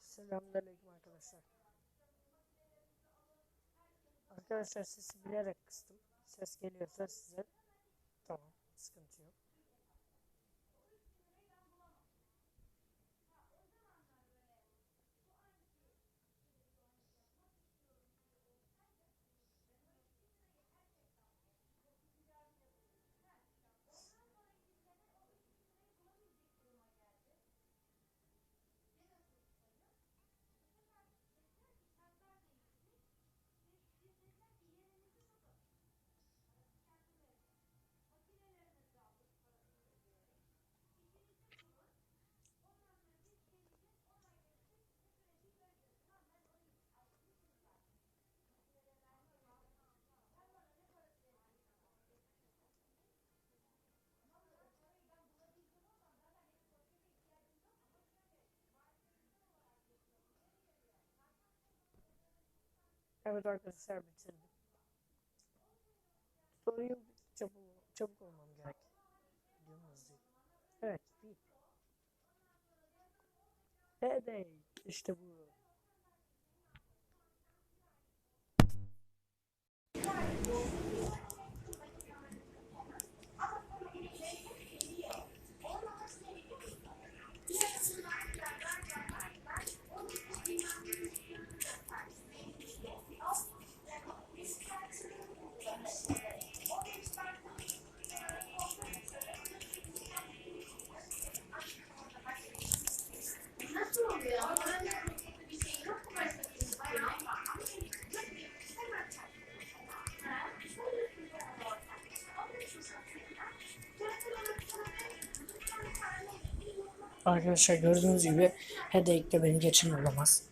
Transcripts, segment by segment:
Selamünaleyküm arkadaşlar. Arkadaşlar sesi bilerek kıstım. Ses geliyorsa size tamam sıkıntı yok. Evet arkadaşlar bitirdim. Soruyu çabuk, çabuk olmam gerek. Videom hızlı. Evet. Hey işte bu. Arkadaşlar gördüğünüz gibi Headache'de beni geçin olamaz.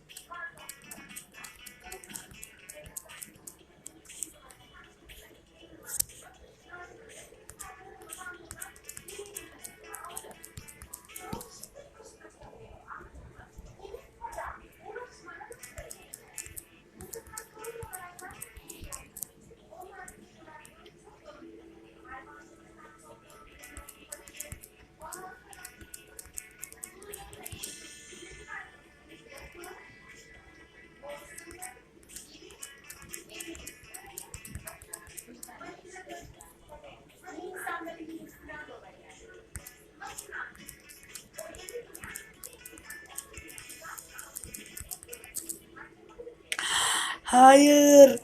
Hayır.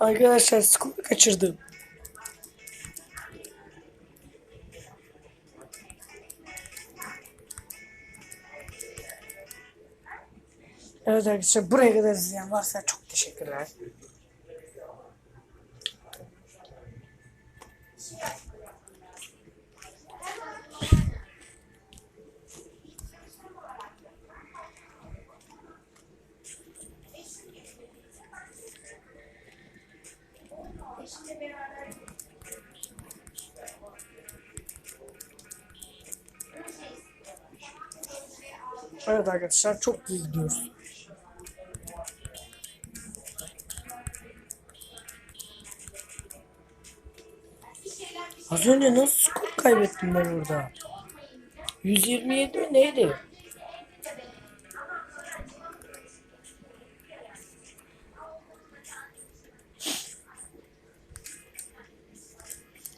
Arkadaşlar skoru kaçırdım. Evet arkadaşlar buraya kadar izleyen varsa çok teşekkürler. Evet arkadaşlar çok iyi gidiyoruz. Az önce nasıl skor kaybettim ben orada? 127 mi neydi?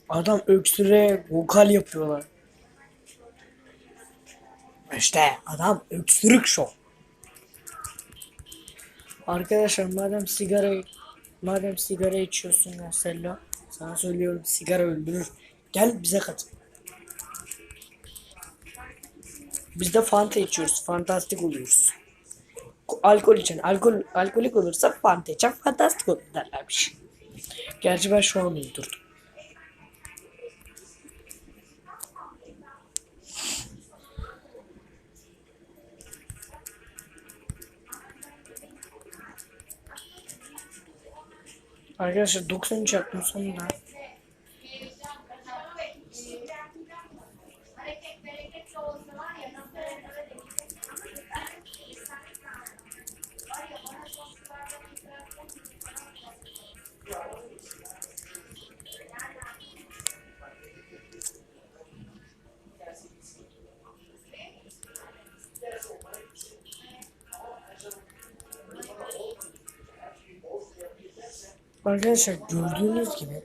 Adam öksüre vokal yapıyorlar. İşte adam öksürük şov. Arkadaşlar madem sigara madem sigara içiyorsun Marcelo sana söylüyorum sigara öldürür. Gel bize katıl. Biz de Fanta içiyoruz. Fantastik oluyoruz. Alkol için. Alkol, alkolik olursa Fanta içen fantastik olur derlermiş. Gerçi ben şu an uydurdum. Arkadaşlar 93 yaptım sonunda. Arkadaşlar gördüğünüz gibi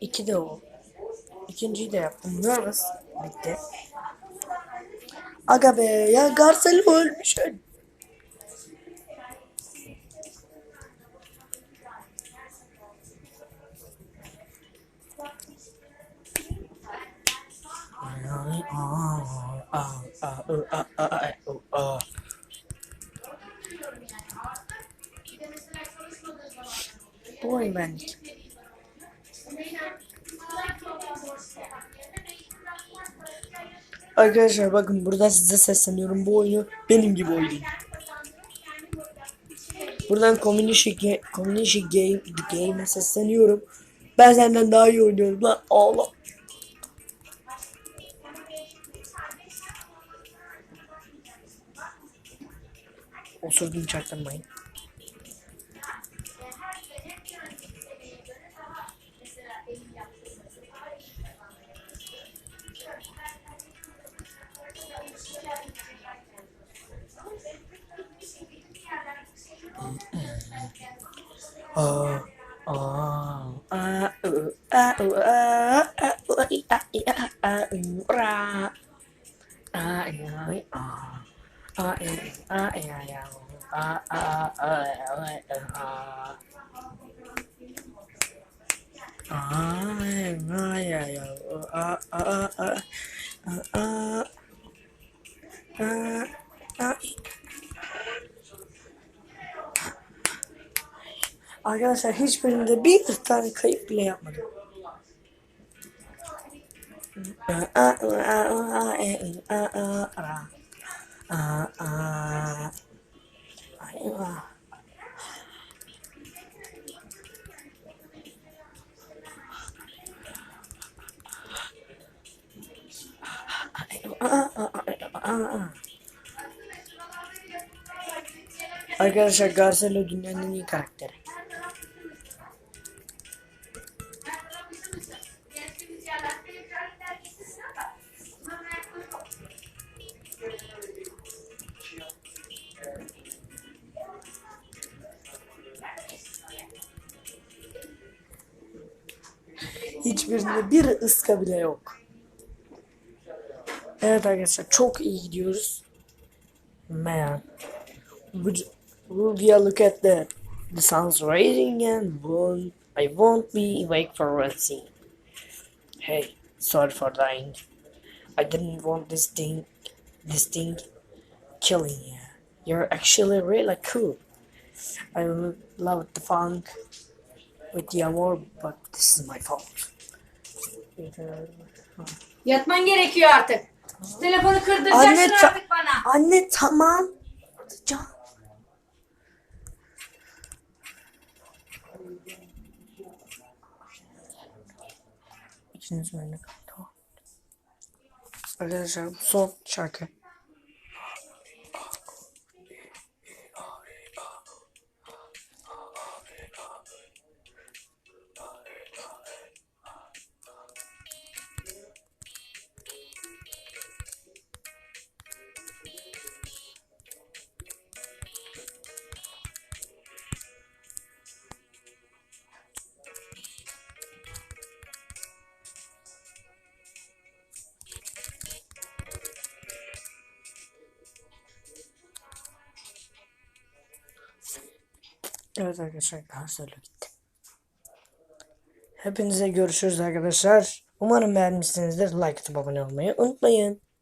iki de o. İkinciyi de yaptım. Nervous bitti. Aga be ya Garcelo ölmüş. öl- Bu oyun. Arkadaşlar bakın burada size sesleniyorum. Bu oyunu benim gibi oynayın. Buradan Community, Ga- Community Game, Game'e sesleniyorum. Ben senden daha iyi oynuyorum lan. Allah. Osurdum çaktırmayın. oh oh ah uh ah uh ah ah uh i a ah a ah u ah ah i ah i a ah ah ah ah ah ah ah a a a ah ah ah ah ah ah ay, ay, ay, ay, Arkadaşlar hiçbirinde bir tane kayıp bile yapmadım. Arkadaşlar Garcelo dünyanın iyi karakteri. Hiçbirinde bir ıska bile yok. Evet arkadaşlar çok iyi gidiyoruz. Man. Would, would you look at the the sun's rising and I won't be awake for racing. Hey, sorry for dying. I didn't want this thing, this thing killing you. You're actually really cool. I love the funk with the amor, but this is my fault. Yatman gerekiyor artık. Şu telefonu kırdıracaksın Anne, ta- artık bana. Anne tamam. Can. İkiniz benimle kal. Tamam. Arkadaşlar son şarkı. Evet arkadaşlar Barcelona gitti. Hepinize görüşürüz arkadaşlar. Umarım beğenmişsinizdir. Like atıp abone olmayı unutmayın.